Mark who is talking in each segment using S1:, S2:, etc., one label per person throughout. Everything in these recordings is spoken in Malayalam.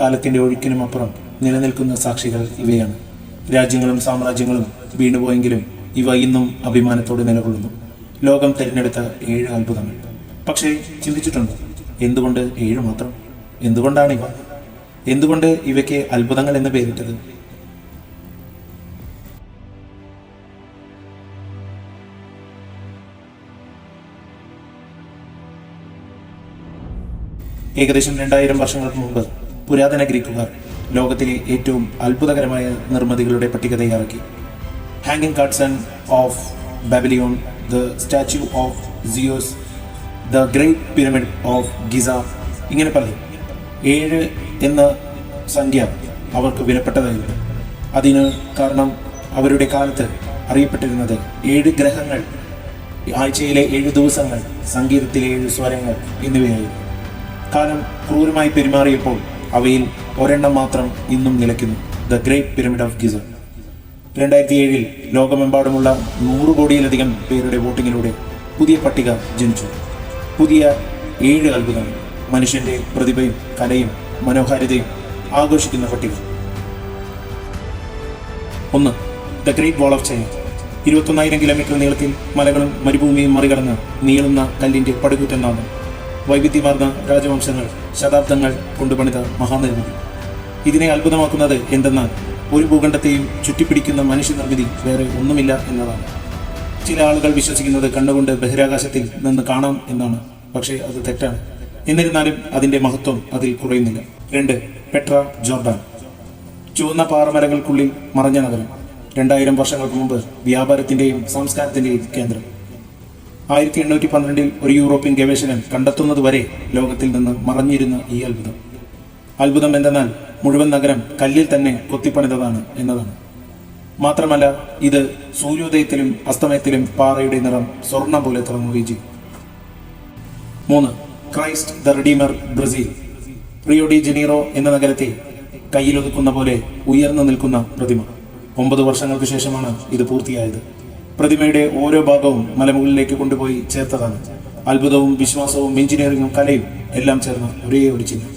S1: കാലത്തിന്റെ ഒഴുക്കിനും അപ്പുറം നിലനിൽക്കുന്ന സാക്ഷികൾ ഇവയാണ്. രാജ്യങ്ങളും സാമ്രാജ്യങ്ങളും വീണുപോയെങ്കിലും ഇവ ഇന്നും അഭിമാനത്തോടെ നിലകൊള്ളുന്നു. ലോകം തിരഞ്ഞെടുത്ത ഏഴ് അത്ഭുതങ്ങൾ. പക്ഷേ ചിന്തിച്ചിട്ടുണ്ട്? എന്തുകൊണ്ട് ഏഴ് മാത്രം? എന്തുകൊണ്ടാണ് ഇവ? എന്തുകൊണ്ട് ഇവയ്ക്ക് അത്ഭുതങ്ങൾ എന്ന് പേരിട്ടത്? ഏകദേശം രണ്ടായിരം വർഷങ്ങൾക്ക് മുമ്പ് പുരാതന ഗ്രീക്കുകാർ ലോകത്തിലെ ഏറ്റവും അത്ഭുതകരമായ നിർമ്മിതികളുടെ പട്ടിക തയ്യാറാക്കി. ഹാങ്ങിങ് gardens of Babylon the statue of Zeus the great pyramid of Giza ഇങ്ങനെ പലതും ഏഴ് എന്ന സംഖ്യ അവർക്ക് വിലപ്പെട്ടതായിരുന്നു. അതിന് കാരണം അവരുടെ കാലത്ത് അറിയപ്പെട്ടിരുന്നത് ഏഴ് ഗ്രഹങ്ങൾ ആഴ്ചയിലെ ഏഴ് ദിവസങ്ങൾ സംഗീതത്തിലെ ഏഴ് സ്വരങ്ങൾ എന്നിവയായിരുന്നു. കാലം ക്രൂരമായി പെരുമാറിയപ്പോൾ അവയിൽ ഒരെണ്ണം മാത്രം ഇന്നും നിലയ്ക്കുന്നു. The great pyramid of Giza രണ്ടായിരത്തി ഏഴിൽ ലോകമെമ്പാടുമുള്ള നൂറ് കോടിയിലധികം പേരുടെ വോട്ടിങ്ങിലൂടെ പുതിയ പട്ടിക ജനിച്ചു. പുതിയ ഏഴ് അത്ഭുതങ്ങൾ മനുഷ്യന്റെ പ്രതിഭയും കലയും മനോഹാരിതയും ആഘോഷിക്കുന്ന പട്ടിക. ഒന്ന് the great wall of China ഇരുപത്തൊന്നായിരം kilometre നീളത്തിൽ മലകളും മരുഭൂമിയും മറികടന്ന് നീളുന്ന കല്ലിന്റെ പടുകൂറ്റൻ നാമം. വൈവിധ്യമാർന്ന രാജവംശങ്ങൾ ശതാബ്ദങ്ങൾ കൊണ്ടുപണിത മഹാനിർമ്മിതി ഇതിനെ അത്ഭുതമാക്കുന്നത് എന്തെന്നാൽ ഒരു ഭൂഖണ്ഡത്തെയും ചുറ്റിപ്പിടിക്കുന്ന മനുഷ്യനിർമ്മിതി വേറെ ഒന്നുമില്ല എന്നതാണ്. ചില ആളുകൾ വിശ്വസിക്കുന്നത് കണ്ണുകൊണ്ട് ബഹിരാകാശത്തിൽ നിന്ന് കാണാം എന്നാണ്. പക്ഷേ അത് തെറ്റാണ്. എന്നിരുന്നാലും അതിന്റെ മഹത്വം അതിൽ കുറയുന്നില്ല. രണ്ട് പെട്ര ജോർഡാൻ ചുവന്ന പാറമരങ്ങൾക്കുള്ളിൽ മറഞ്ഞ നഗരം. രണ്ടായിരം വർഷങ്ങൾക്ക് മുമ്പ് വ്യാപാരത്തിന്റെയും സംസ്കാരത്തിന്റെയും കേന്ദ്രം. ആയിരത്തി എണ്ണൂറ്റി പന്ത്രണ്ടിൽ ഒരു യൂറോപ്യൻ ഗവേഷകൻ കണ്ടെത്തുന്നത് വരെ ലോകത്തിൽ നിന്ന് മറഞ്ഞിരുന്ന ഈ അത്ഭുതം. അത്ഭുതം എന്തെന്നാൽ മുഴുവൻ നഗരം കല്ലിൽ തന്നെ കൊത്തിപ്പണിതതാണ് എന്നതാണ്. മാത്രമല്ല ഇത് സൂര്യോദയത്തിലും അസ്തമയത്തിലും പാറയുടെ നിറം സ്വർണം പോലെ തിളങ്ങുകയും ചെയ്യും മൂന്ന് Christ the Redeemer Brazil. Rio de Janeiro എന്ന നഗരത്തെ കയ്യിലൊതുക്കുന്ന പോലെ ഉയർന്നു നിൽക്കുന്ന പ്രതിമ. ഒമ്പത് വർഷങ്ങൾക്ക് ശേഷമാണ് ഇത് പൂർത്തിയായത്. പ്രതിമയുടെ ഓരോ ഭാഗവും മലമുകളിലേക്ക് കൊണ്ടുപോയി ചേർത്തതാണ്. അത്ഭുതവും വിശ്വാസവും എഞ്ചിനീയറിംഗും കലയും എല്ലാം ചേർന്ന ഒരേ ഒരു ചിഹ്നം.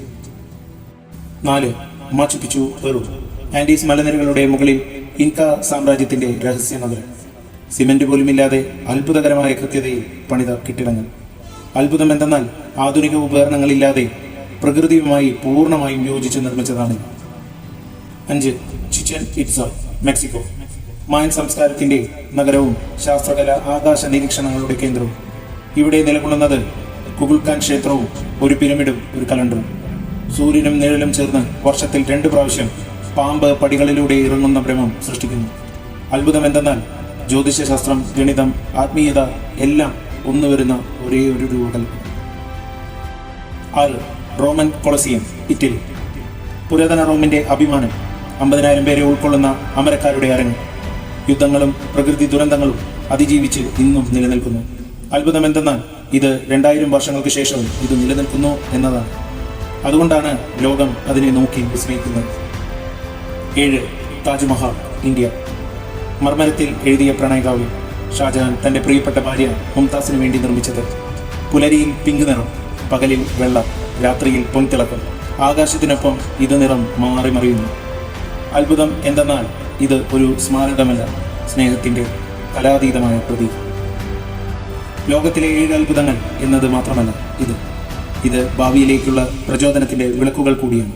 S1: നാല് മാച്ചുപിച്ചു പെറു ആൻഡീസ് മലനിരകളുടെ മുകളിൽ ഇൻക സാമ്രാജ്യത്തിന്റെ രഹസ്യ നഗരം. സിമെന്റ് പോലുമില്ലാതെ അത്ഭുതകരമായ കൃത്യതയിൽ പണിത കെട്ടിടങ്ങൾ. അത്ഭുതം എന്തെന്നാൽ ആധുനിക ഉപകരണങ്ങളില്ലാതെ പ്രകൃതിയുമായി പൂർണമായും യോജിച്ച് നിർമ്മിച്ചതാണ്. അഞ്ച് ചിച്ചൻ ഇറ്റ്സ മെക്സിക്കോ. മായൻ സംസ്കാരത്തിന്റെ നഗരവും ശാസ്ത്രകല ആകാശ നിരീക്ഷണങ്ങളുടെ കേന്ദ്രവും. ഇവിടെ നിലകൊള്ളുന്നത് കുഗുൽഖാൻ ക്ഷേത്രവും ഒരു പിരമിഡും ഒരു കലണ്ടറും. സൂര്യനും നിഴലും ചേർന്ന് വർഷത്തിൽ രണ്ട് പ്രാവശ്യം പാമ്പ് പടികളിലൂടെ ഇറങ്ങുന്ന ഭ്രമം സൃഷ്ടിക്കുന്നു. അത്ഭുതം എന്തെന്നാൽ ജ്യോതിഷശാസ്ത്രം ഗണിതം ആത്മീയത എല്ലാം ഒന്നു വരുന്ന ഒരേ ഒരു രൂപകൽപ്പന ആറ് റോമൻ കൊളസിയം ഇറ്റലി. പുരാതന റോമിന്റെ അഭിമാനം അമ്പതിനായിരം പേരെ ഉൾക്കൊള്ളുന്ന അമരക്കാരുടെ അരങ്ങ്. യുദ്ധങ്ങളും പ്രകൃതി ദുരന്തങ്ങളും അതിജീവിച്ച് ഇന്നും നിലനിൽക്കുന്നു. അത്ഭുതം എന്തെന്നാൽ ഇത് രണ്ടായിരം വർഷങ്ങൾക്ക് ശേഷവും ഇത് നിലനിൽക്കുന്നു എന്നതാണ്. അതുകൊണ്ടാണ് ലോകം അതിനെ നോക്കി വിസ്മയിക്കുന്നത്. ഏഴ് താജ്മഹൽ ഇന്ത്യ. മർമരത്തിൽ എഴുതിയ പ്രണയകാവ്യം ഷാജഹാൻ തന്റെ പ്രിയപ്പെട്ട ഭാര്യ മുംതാസിന് വേണ്ടി നിർമ്മിച്ചത്. പുലരിയിൽ പിങ്ക് നിറം പകലിൽ വെള്ളം രാത്രിയിൽ പൊൻതിളക്കം. ആകാശത്തിനൊപ്പം ഇത് നിറം മാറി മറിയുന്നു അത്ഭുതം എന്തെന്നാൽ ഇത് ഒരു സ്മാരകമല്ല സ്നേഹത്തിന്റെ കലാതീതമായ പ്രതി ലോകത്തിലെ ഏഴ് അത്ഭുതങ്ങൾ എന്നത് മാത്രമല്ല ഇത്. ഇത് ഭാവിയിലേക്കുള്ള പ്രചോദനത്തിന്റെ വിളക്കുകൾ കൂടിയാണ്.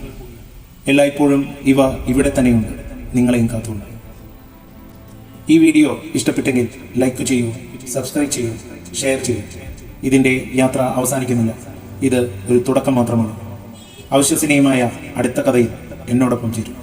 S1: എല്ലായ്പ്പോഴും ഇവ ഇവിടെ തന്നെയുണ്ട്. നിങ്ങളെയും കാത്തുണ്ട് ഈ വീഡിയോ ഇഷ്ടപ്പെട്ടെങ്കിൽ ലൈക്ക് ചെയ്യൂ സബ്സ്ക്രൈബ് ചെയ്യൂ ഷെയർ ചെയ്യൂ. ഇതിന്റെ യാത്ര അവസാനിക്കുന്നില്ല. ഇത് ഒരു തുടക്കം മാത്രമാണ്. അവിശ്വസനീയമായ അടുത്ത കഥയിൽ എന്നോടൊപ്പം ചേരും.